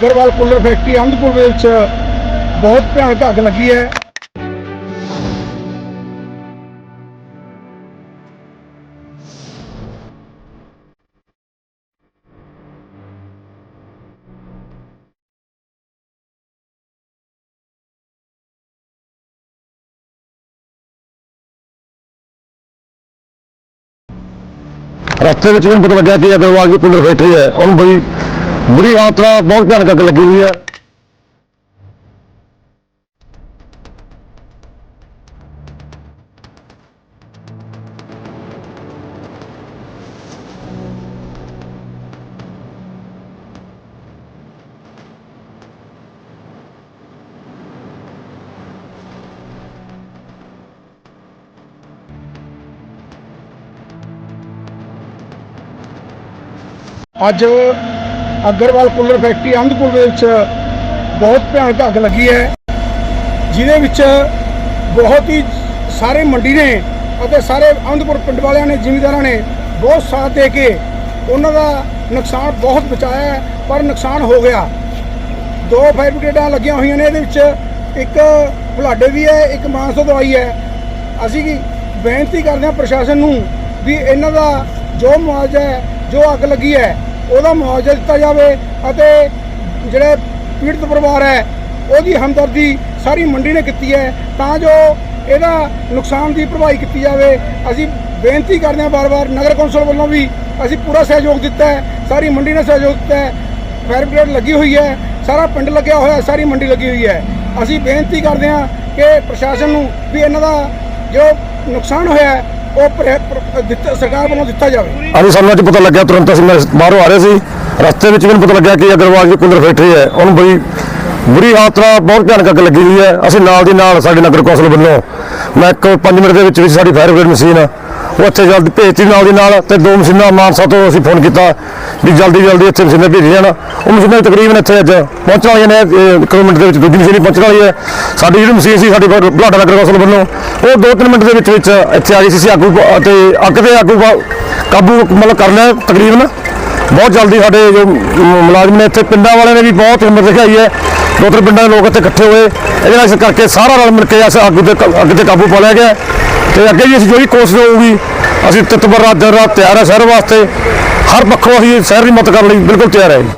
Agarwal cooler factory Ahmadpur ਦੇ ਵਿੱਚ ਬਹੁਤ ਭਿਆਨਕ ਅੱਗ ਲੱਗੀ ਹੈ। ਰਸਤੇ ਵਿੱਚ ਮੈਨੂੰ ਪਤਾ ਲੱਗਿਆ ਕਿ ਅਗਰਵਾਲ ਦੀ ਕੂਲਰ ਫੈਕਟਰੀ ਹੈ। ਉਹਨੂੰ ਬੜੀ ਬੁਰੀ ਹਾਲਤ ਨਾਲ ਬਹੁਤ ਭਿਆਨਕ ਅੱਗ ਲੱਗੀ ਹੋਈ ਹੈ। ਅੱਜ ਅਗਰਵਾਲ ਕੂਲਰ ਫੈਕਟਰੀ ਅਹਿਮਦਪੁਰ ਦੇ ਵਿੱਚ ਬਹੁਤ ਭਿਆਨਕ ਅੱਗ ਲੱਗੀ ਹੈ, ਜਿਹਦੇ ਵਿੱਚ ਬਹੁਤ ਹੀ ਸਾਰੇ ਮੰਡੀ ਨੇ ਅਤੇ ਸਾਰੇ ਅਹਿਮਦਪੁਰ ਪਿੰਡ ਵਾਲਿਆਂ ਨੇ, ਜ਼ਿਮੀਂਦਾਰਾਂ ਨੇ ਬਹੁਤ ਸਾਥ ਦੇ ਕੇ ਉਹਨਾਂ ਦਾ ਨੁਕਸਾਨ ਬਹੁਤ ਬਚਾਇਆ ਪਰ ਨੁਕਸਾਨ ਹੋ ਗਿਆ। ਦੋ ਫਾਇਰ ਬ੍ਰਿਗੇਡਾਂ ਲੱਗੀਆਂ ਹੋਈਆਂ ਨੇ, ਇਹਦੇ ਵਿੱਚ ਇੱਕ ਬੁਲਾਡੇ ਵੀ ਹੈ, ਇੱਕ ਮਾਨਸੋ ਦਵਾਈ ਹੈ। ਅਸੀਂ ਬੇਨਤੀ ਕਰਦੇ ਹਾਂ ਪ੍ਰਸ਼ਾਸਨ ਨੂੰ ਵੀ ਇਹਨਾਂ ਦਾ ਜੋ ਮੁਆਵਜ਼ਾ ਹੈ, ਜੋ ਅੱਗ ਲੱਗੀ ਹੈ ਉਹਦਾ ਮੁਆਵਜ਼ਾ ਦਿੱਤਾ ਜਾਵੇ ਅਤੇ ਜਿਹੜੇ ਪੀੜਤ ਪਰਿਵਾਰ ਹੈ ਉਹਦੀ ਹਮਦਰਦੀ ਸਾਰੀ ਮੰਡੀ ਨੇ ਕੀਤੀ ਹੈ ਤਾਂ ਜੋ ਇਹਦਾ ਨੁਕਸਾਨ ਦੀ ਭਰਪਾਈ ਕੀਤੀ ਜਾਵੇ। ਅਸੀਂ ਬੇਨਤੀ ਕਰਦੇ ਹਾਂ ਬਾਰ-ਬਾਰ ਨਗਰ ਕੌਂਸਲ ਵੱਲੋਂ ਵੀ ਅਸੀਂ ਪੂਰਾ ਸਹਿਯੋਗ ਦਿੱਤਾ ਹੈ ਸਾਰੀ ਮੰਡੀ ਨੇ ਸਹਿਯੋਗ ਦਿੱਤਾ ਹੈ। ਫਾਇਰ ਬ੍ਰਿਗੇਡ ਲੱਗੀ ਹੋਈ ਹੈ ਸਾਰਾ ਪਿੰਡ ਲੱਗਿਆ ਹੋਇਆ ਹੈ, ਸਾਰੀ ਮੰਡੀ ਲੱਗੀ ਹੋਈ ਹੈ। ਅਸੀਂ ਬੇਨਤੀ ਕਰਦੇ ਹਾਂ ਕਿ ਪ੍ਰਸ਼ਾਸਨ ਨੂੰ ਵੀ ਇਹਨਾਂ ਦਾ ਜੋ ਨੁਕਸਾਨ ਹੋਇਆ ਉਹ ਪਰ- ਪਰ- ਦਿੱਤਾ- ਸਰਕਾਰ ਵੱਲੋਂ ਦਿੱਤਾ ਜਾਵੇ। ਅੱਜ ਸਾਨੂੰ ਅੱਜ ਪਤਾ ਲੱਗਿਆ, ਤੁਰੰਤ ਅਸੀਂ ਮੈਂ ਬਾਹਰੋਂ ਆ ਰਹੇ ਸੀ। ਰਸਤੇ ਵਿੱਚ ਮੈਨੂੰ ਪਤਾ ਲੱਗਿਆ ਕਿ ਅਗਰਵਾਲ ਦੀ ਕੂਲਰ ਫੈਕਟਰੀ ਹੈ। ਉਹਨੂੰ ਬੜੀ ਬੁਰੀ ਹਾਲਤ ਨਾਲ ਬਹੁਤ ਭਿਆਨਕ ਅੱਗ ਲੱਗੀ ਹੋਈ ਹੈ। ਅਸੀਂ ਨਾਲ ਦੀ ਨਾਲ ਸਾਡੇ ਨਗਰ ਕੌਂਸਲ ਵੱਲੋਂ, ਮੈਂ ਇੱਕ 5 ਮਿੰਟ ਦੇ ਵਿੱਚ ਵਿੱਚ ਸਾਡੀ ਫਾਇਰ ਬ੍ਰਿਗੇਡ ਮਸ਼ੀਨ ਉਹ ਇੱਥੇ ਜਲਦੀ ਭੇਜਤੀ ਨਾਲ ਦੀ ਨਾਲ ਤੇ ਦੋ ਮਸ਼ੀਨਾਂ ਮਾਨਸਾ ਤੋਂ ਅਸੀਂ ਫੋਨ ਕੀਤਾ ਵੀ ਜਲਦੀ ਜਲਦੀ ਇੱਥੇ ਮਸ਼ੀਨਾਂ ਭੇਜ ਜਾਣ ਉਹ ਮਸ਼ੀਨਾਂ ਤਕਰੀਬਨ ਇੱਥੇ ਅੱਜ ਪਹੁੰਚਣ ਵਾਲੀਆਂ ਨੇ, ਇਹ ਇੱਕ ਮਿੰਟ ਦੇ ਵਿੱਚ ਦੂਜੀ ਮਸ਼ੀਨ ਹੀ ਪਹੁੰਚਣ ਵਾਲੀ ਹੈ। ਸਾਡੀ ਜਿਹੜੀ ਮਸ਼ੀਨ ਸੀ, ਸਾਡੀ ਬਲਾਡਾ ਨਗਰ ਕੌਂਸਲ ਵੱਲੋਂ, ਉਹ ਦੋ ਤਿੰਨ ਮਿੰਟ ਦੇ ਵਿੱਚ ਵਿੱਚ ਇੱਥੇ ਆ ਗਈ ਸੀ ਅਸੀਂ ਆਗੂ ਪ- ਤੇ ਅੱਗ ਤੇ ਆਗੂ ਪ- ਕਾਬੂ ਮਤਲਬ ਕਰਨਾ ਤਕਰੀਬਨ। ਬਹੁਤ ਜਲਦੀ ਸਾਡੇ ਜੋ ਮੁਲਾਜ਼ਮ ਨੇ ਇੱਥੇ, ਪਿੰਡਾਂ ਵਾਲਿਆਂ ਨੇ ਵੀ ਬਹੁਤ ਹਿੰਮਤ ਦਿਖਾਈ ਹੈ। ਦੋ ਤਿੰਨ ਪਿੰਡਾਂ ਦੇ ਲੋਕ ਇੱਥੇ ਇਕੱਠੇ ਹੋਏ। ਇਹਦੇ ਨਾਲ ਇਸ ਕਰਕੇ ਸਾਰਾ ਰਲ ਮਿਲ ਕੇ ਇਸ ਅੱਗ ਤੇ ਅੱਗ ਤੇ ਕਾਬੂ ਪਾ ਲਿਆ ਗਿਆ। ਤੇ ਅੱਗੇ ਵੀ ਅਸੀਂ ਜੋ ਵੀ ਕੋਸ਼ਿਸ਼ ਹੋਊਗੀ ਅਸੀਂ ਤਤਪਰ ਰਾਤ ਦਿਨ ਰਾਤ ਤਿਆਰ ਹੈ ਸ਼ਹਿਰ ਵਾਸਤੇ। ਹਰ ਪੱਖੋਂ ਅਸੀਂ ਸ਼ਹਿਰ ਦੀ ਮਦਦ ਕਰਨ ਲਈ ਬਿਲਕੁਲ ਤਿਆਰ ਹੈ ਜੀ।